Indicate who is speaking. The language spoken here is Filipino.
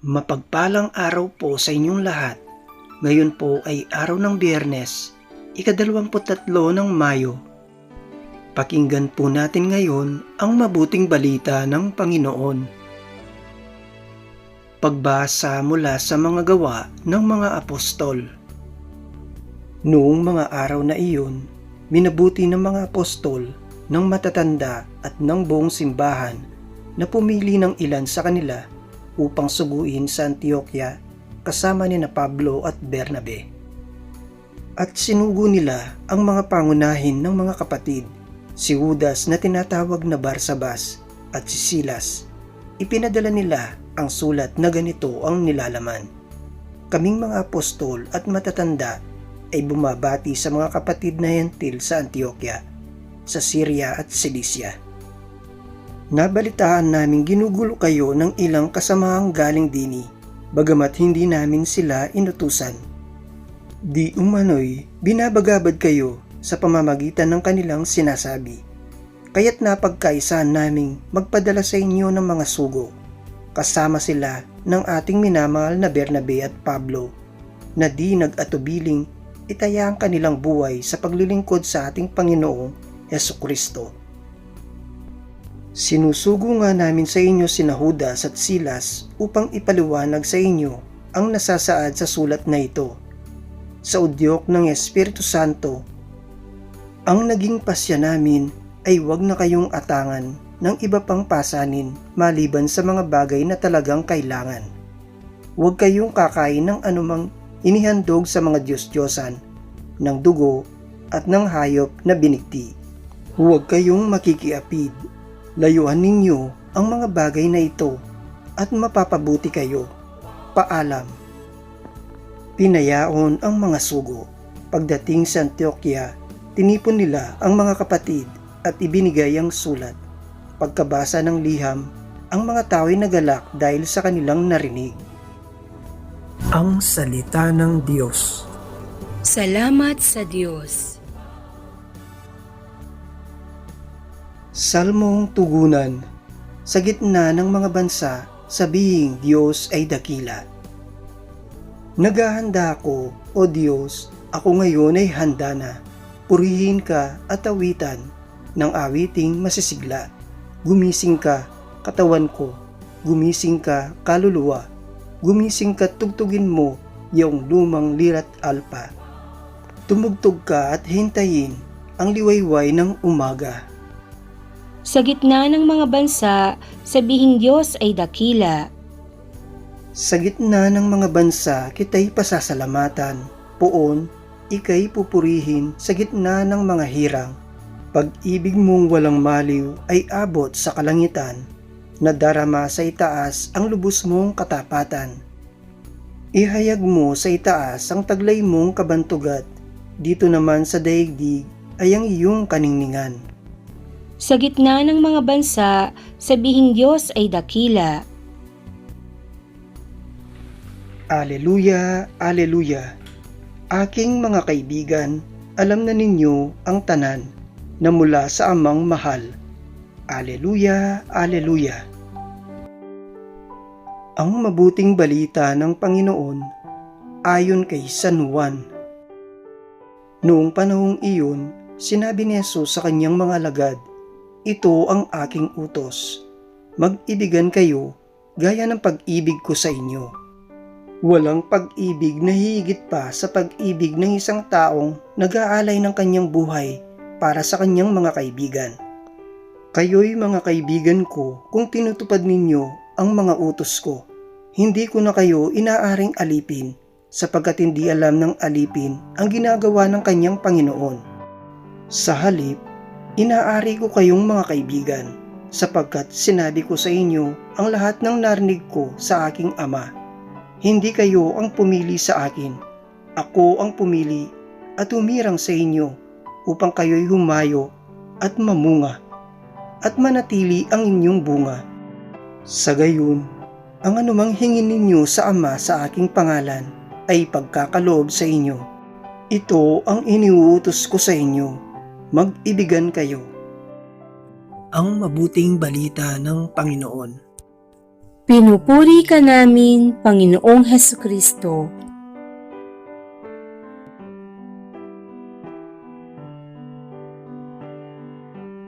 Speaker 1: Mapagpalang araw po sa inyong lahat. Ngayon po ay araw ng biyernes, ikadalawamput tatlo ng Mayo. Pakinggan po natin ngayon ang mabuting balita ng Panginoon. Pagbasa mula sa mga gawa ng mga apostol. Noong mga araw na iyon, minabuti ng mga apostol ng matatanda at ng buong simbahan na pumili ng ilan sa kanila upang suguin sa Antioquia kasama ni na Pablo at Bernabe. At sinugo nila ang mga pangunahin ng mga kapatid, si Judas na tinatawag na Barsabas at si Silas. Ipinadala nila ang sulat na ganito ang nilalaman. Kaming mga apostol at matatanda ay bumabati sa mga kapatid na hentil sa Antioquia, sa Syria at Cilicia Nabalitaan namin ginugulo kayo ng ilang kasamahang galing dini, bagamat hindi namin sila inutusan. Di umano'y binabagabad kayo sa pamamagitan ng kanilang sinasabi. Kaya't napagkaisahan naming magpadala sa inyo ng mga sugo. Kasama sila ng ating minamahal na Bernabe at Pablo na di nag-atubiling itaya ang kanilang buhay sa paglilingkod sa ating Panginoong Yeso Kristo Sinusugo nga namin sa inyo sina Judas at Silas upang ipaliwanag sa inyo ang nasasaad sa sulat na ito. Sa udyok ng Espiritu Santo, ang naging pasya namin ay huwag na kayong atangan ng iba pang pasanin maliban sa mga bagay na talagang kailangan. Huwag kayong kakain ng anumang inihandog sa mga Diyos-Diyosan, ng dugo at ng hayop na binigti. Huwag kayong makikiapid Layuan ninyo ang mga bagay na ito at mapapabuti kayo. Paalam. Pinayaon ang mga sugo. Pagdating sa Antioquia, tinipon nila ang mga kapatid at ibinigay ang sulat. Pagkabasa ng liham, ang mga tao ay nagalak dahil sa kanilang narinig. Ang Salita ng Diyos
Speaker 2: Salamat sa Diyos.
Speaker 1: Salmong Tugunan Sa gitna ng mga bansa, sabihing Diyos ay dakila. Naghahanda ako, O Diyos, ako ngayon ay handa na. Purihin ka at awitan ng awiting masisigla. Gumising ka, katawan ko. Gumising ka, kaluluwa. Gumising ka, tugtugin mo yung lumang lirat alpa. Tumugtog ka at hintayin ang liwayway ng umaga.
Speaker 2: Sa gitna ng mga bansa, sabihing Diyos ay dakila.
Speaker 1: Sa gitna ng mga bansa, kita'y pasasalamatan. Poon, ika'y pupurihin sa gitna ng mga hirang. Pag-ibig mong walang maliw ay abot sa kalangitan. Nadarama sa itaas ang lubos mong katapatan. Ihayag mo sa itaas ang taglay mong kabantugat. Dito naman sa daigdig ay ang iyong kaningningan.
Speaker 2: Sa gitna ng mga bansa, sabihing Diyos ay dakila.
Speaker 1: Aleluya, Aleluya. Aking mga kaibigan, alam na ninyo ang tanan na mula sa amang mahal. Aleluya, Aleluya. Ang mabuting balita ng Panginoon ayon kay San Juan. Noong panahong iyon, sinabi ni Jesus sa kanyang mga alagad, ito ang aking utos. Mag-ibigan kayo gaya ng pag-ibig ko sa inyo. Walang pag-ibig na higit pa sa pag-ibig ng isang taong nag-aalay ng kanyang buhay para sa kanyang mga kaibigan. Kayo'y mga kaibigan ko kung tinutupad ninyo ang mga utos ko. Hindi ko na kayo inaaring alipin sapagkat hindi alam ng alipin ang ginagawa ng kanyang Panginoon. Sa halip, Inaari ko kayong mga kaibigan sapagkat sinabi ko sa inyo ang lahat ng narinig ko sa aking ama. Hindi kayo ang pumili sa akin. Ako ang pumili at humirang sa inyo upang kayo'y humayo at mamunga at manatili ang inyong bunga. Sa gayon, ang anumang hingin ninyo sa Ama sa aking pangalan ay pagkakaloob sa inyo. Ito ang iniuutos ko sa inyo mag-ibigan kayo. Ang mabuting balita ng Panginoon.
Speaker 2: Pinupuri ka namin, Panginoong Heso Kristo.